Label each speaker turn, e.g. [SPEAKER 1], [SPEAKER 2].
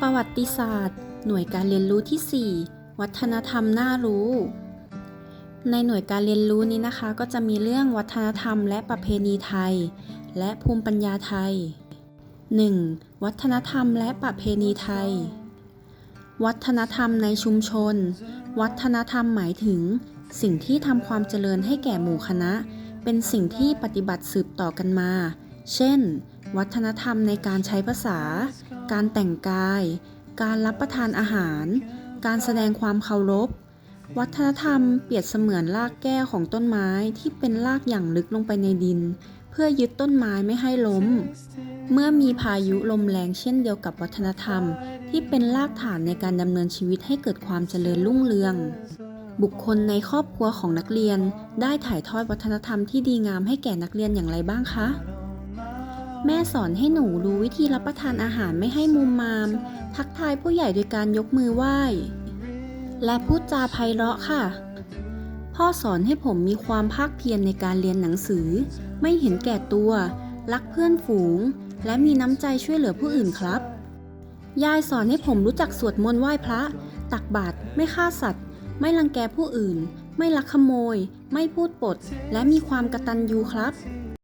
[SPEAKER 1] ประวัติศาสตร์ หน่วยการเรียนรู้ที่ 4 วัฒนธรรมน่ารู้ ในหน่วยการเรียนรู้นี้นะคะ ก็จะมีเรื่องวัฒนธรรมและประเพณีไทย และภูมิปัญญาไทย 1. วัฒนธรรมและประเพณีไทย วัฒนธรรมในชุมชน วัฒนธรรมหมายถึง สิ่งที่ทำความเจริญให้แก่หมู่คณะ เป็นสิ่งที่ปฏิบัติสืบต่อกันมา เช่น วัฒนธรรมในการใช้ภาษา การแต่งกาย การรับประทานอาหาร การแสดงความเคารพ วัฒนธรรมเปรียบเสมือนรากแก้วของต้นไม้ที่เป็นรากอย่างลึกลงไปในดิน เพื่อยึดต้นไม้ไม่ให้ล้ม เมื่อมีพายุลมแรงเช่นเดียวกับวัฒนธรรม ที่เป็นรากฐานในการดำเนินชีวิตให้เกิดความเจริญรุ่งเรืองบุคคลในครอบครัวของนักเรียนได้ถ่ายทอดวัฒนธรรมที่ดีงามให้แก่นักเรียนอย่างไรบ้างคะ แม่สอนให้หนูรู้วิธีรับประทานอาหารไม่ให้มุมมาม ทักทายผู้ใหญ่โดยการยกมือไหว้ และพูดจาไพเราะค่ะ พ่อสอนให้ผมมีความภาคเพียรในการเรียนหนังสือ ไม่เห็นแก่ตัว รักเพื่อนฝูง และมีน้ำใจช่วยเหลือผู้อื่นครับ ยายสอนให้ผมรู้จักสวดมนต์ไหว้พระ ตักบาตรไม่ฆ่าสัตว์ ไม่รังแกผู้อื่น ไม่ลักขโมย ไม่พูดปด และมีความกระตัญญูครับ